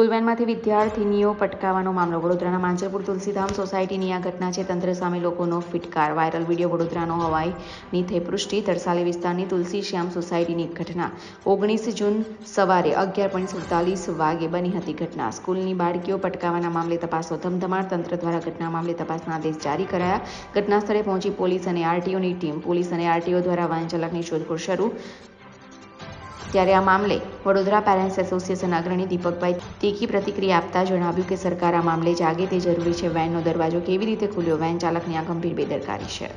School વેનમાંથી વિદ્યાર્થીનીઓ પટકાવવાનો મામલો. વડોદરાના માંજરપુર તુલસીધામ સોસાયટીની આ ઘટના છે તંત્ર સામે લોકોનો ફિટકાર. વાયરલ વીડિયો વડોદરાનો હવાઈની થઈ પૃષ્ટિ તરસાલી વિસ્તારની તુલસી શ્યામ સોસાયટીની ઘટના. ઓગણીસ જૂન સવારે અગિયાર પોઈન્ટ સુડતાલીસ વાગે બની હતી ઘટના. સ્કૂલની બાળકીઓ પટકાવવાના મામલે તપાસો. ધમધમાટ તંત્ર દ્વારા ઘટના મામલે તપાસના આદેશ જારી કરાયા. ઘટના સ્થળે પહોંચી પોલીસ અને આરટીઓની ટીમ. પોલીસ અને આરટીઓ દ્વારા વાહન ચાલકની શોધખોળ શરૂ. ત્યારે આ મામલે વડોદરા પેરેન્ટ્સ એસોસિએશન અગ્રણી દીપકભાઈ તીખી પ્રતિક્રિયા આપતા જણાવ્યું કે સરકાર આ મામલે જાગે તે જરૂરી છે. વેનનો દરવાજો કેવી રીતે ખુલ્યો? વેન ચાલકની આ ગંભીર બેદરકારી છે.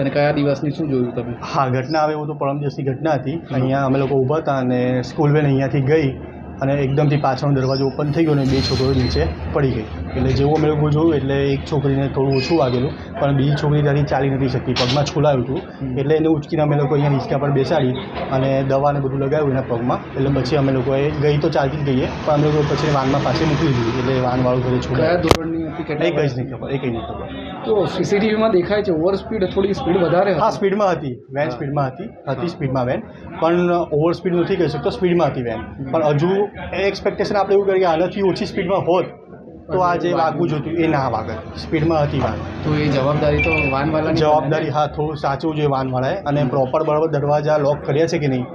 અને કયા દિવસની શું જોયું તમે? હા ઘટના આવે એવું તો પરમ દિવસની ઘટના હતી. અહીંયા અમે લોકો ઊભા હતા અને સ્કૂલ વેન અહીંયાથી ગઈ. અને એકદમથી પાછળનો દરવાજો ઓપન થઈ ગયો અને બે છોકરીઓ નીચે પડી ગઈ. એટલે જેવું અમે લોકો જોયું એટલે એક છોકરીને થોડું ઓછું વાગેલું પણ બીજી છોકરી ત્યાંથી ચાલી નથી શકતી પગમાં છોલાયું હતું. એટલે એને ઉચકીને અમે લોકો અહીંયા રિક્ષા પર બેસાડી અને દવાને બધું લગાવ્યું એના પગમાં. એટલે પછી અમે લોકોએ ગઈ તો ચાલતી જ ગઈએ પણ અમે લોકો પછી વાનમાં પાસે મૂકી દીધી એટલે વાનવાળું ઘરે છોડાયા. ધોરણની હતી કંઈ જ નહીં ખબર? એ કંઈ નહીં ખબર. તો સીસીટીવીમાં દેખાય છે ઓવર સ્પીડ થોડી સ્પીડ વધારે હા. સ્પીડમાં હતી. વેન સ્પીડમાં હતી. હતી સ્પીડમાં વેન પણ ઓવર સ્પીડ નથી કહી શકતો સ્પીડમાં હતી વેન પણ હજુ એ એક્સપેક્ટેશન આપણે એવું કરીએ કે આનાથી ઓછી સ્પીડમાં હોત તો આ જે વાગવું જોતું એ ના વાગત સ્પીડમાં હતી વાન તો એ જવાબદારી તો વાનવાળા જવાબદારી હા થોડું સાચવું જોઈએ વાનવાળાએ અને પ્રોપર બરાબર દરવાજા લોક કર્યા છે કે નહીં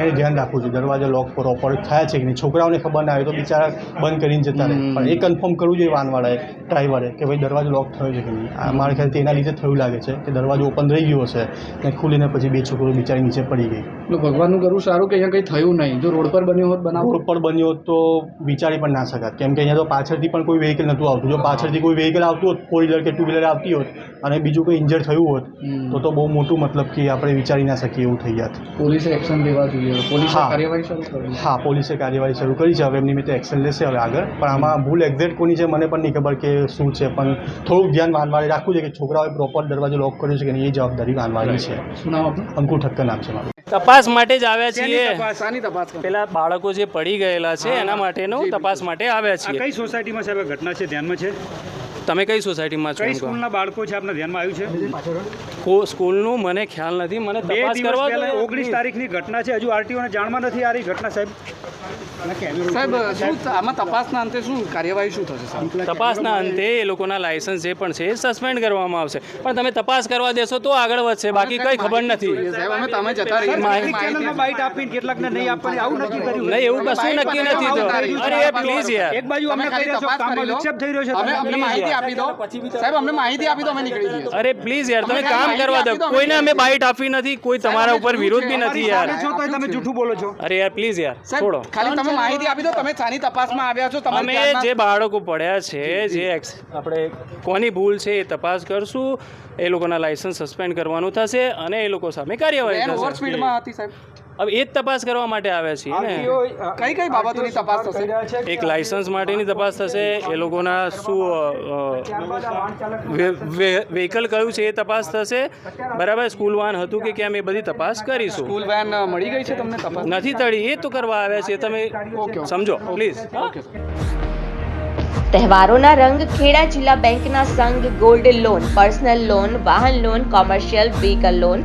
એને ધ્યાન રાખવું જોઈએ. દરવાજા લોક પ્રોપર થયા છે કે નહીં? છોકરાઓને ખબર ના આવે તો બિચારા બંધ કરીને જતા રહે. પણ એ કન્ફર્મ કરવું જોઈએ વાનવાળાએ ડ્રાઈવરે કે ભાઈ દરવાજો લોક થયો છે કે નહીં? આ મારા ખ્યાલથી એના લીધે થયું લાગે છે કે દરવાજો ઓપન રહી ગયો હશે ને ખુલીને પછી બે છોકરો બિચારી નીચે પડી ગઈ. એટલે ભગવાનનું કરવું સારું કે અહીંયા કંઈ થયું નહીં? જો રોડ પર બન્યો હોત બનાવ રોડ પર બન્યો હોત તો વિચારી પણ ના શકાત. કેમ કે અહીંયા તો પાછળથી પણ કોઈ વ્હીકલ નહોતું આવતું. જો પાછળથી કોઈ વ્હીકલ આવતું હોત ફોર વ્હીલર કે ટુ વ્હીલર આવતી હોત અને બીજું કોઈ ઇન્જર થયું હોત તો તો બહુ મોટું મતલબ કે આપણે વિચારી ના શકીએ એવું થઈ જાત. પોલીસે એક્શન લેવા જોઈએ. પોલીસે હા. કાર્યવાહી શરૂ કરવી હા પોલીસે કાર્યવાહી શરૂ કરી છે. હવે એમની મેં એક્શન લેશે હવે આગળ. પણ આમાં ભૂલ એક્ઝેક્ટ કોની છે મને પણ નહીં ખબર કે શું છે. પણ થોડુંક ધ્યાન માનવાળી રાખવું છે કે છોકરાઓએ પ્રોપર દરવાજો લોક કર્યો છે કે નહીં એ જવાબદારી માનવાની છે. શું નામ આપણું અંકુર ઠક્કર નામ છે મારું. તપાસ માટે જ આવ્યા છીએ. કરો? પેલા બાળકો જે પડી ગયેલા છે એના માટેનું તપાસ માટે આવ્યા છીએ. કઈ સોસાયટીમાં સાહેબ ઘટના છે? ધ્યાનમાં છે? તમે કઈ સોસાયટીમાં છો કઈ સ્કૂલના બાળકો છે આપના ધ્યાનમાં આવ્યું છે? સ્કૂલનું મને ખ્યાલ નથી મને તપાસ કરવા દો. ઓગણીસ તારીખની ઘટના છે હજુ આરટીઓને જાણમાં નથી આ રહી ઘટના સાહેબ. સાહેબ શું આમાં તપાસના અંતે શું કાર્યવાહી શું થશે સાહેબ? તપાસના અંતે એ લોકોના લાયસન્સ જે પણ છે એ સસ્પેન્ડ કરવામાં આવશે. પણ તમે તપાસ કરવા દેશો તો આગળ વધશે બાકી કઈ ખબર નથી. સાહેબ. અમે તમે જતા રહીએ. કેટલીક આપીને કેટલાકને નહીં આપવાની આવું નક્કી કર્યું નહીં એવું કશું નક્કી નથી તો અરે પ્લીઝ યાર. એક બાજુ અમને કહી રહ્યા છો કામમાં વિક્ષેપ થઈ રહ્યો છે અમે તમે અમને માહિતી આપી દો. સાહેબ અમને માહિતી આપી દો અમે નીકળી જઈએ. અરે પ્લીઝ યાર તમે કામ કરવા દો. આપી કોઈને અમે બાઇટ આપી નથી કોઈ તમારા ઉપર વિરોધ બી નથી યાર. તમે જૂઠું બોલો છો. અરે યાર પ્લીઝ યાર છોડો. ખાલી તમે માહિતી આપી દો તમે સાની તપાસમાં આવ્યા છો તમે જે બાળકો પડ્યા છે જે આપણે કોની ભૂલ છે એ તપાસ કરશું. એ લોકોના લાયસન્સ સસ્પેન્ડ કરવાનું થશે અને એ લોકો સામે કાર્યવાહી થશે. સ્પીડમાં હતી સાહેબ. હવે એ જ તપાસ કરવા માટે આવ્યા છીએ ને? કઈ કઈ બાબતોની તપાસ થશે? એક લાયસન્સ માટેની તપાસ થશે એ લોકોના શું વ્હીકલ કયું છે એ તપાસ થશે. બરાબર સ્કૂલ વાન હતું કે કેમ એ બધી તપાસ કરીશું. સ્કૂલ વેન મળી ગઈ છે તમને તપાસ? નથી તળી એ તો કરવા આવ્યા છે તમે સમજો પ્લીઝ તહેવારોના રંગ ખેડા જિલ્લા બેંકના સંઘ ગોલ્ડ લોન પર્સનલ લોન વાહન loan commercial vehicle loan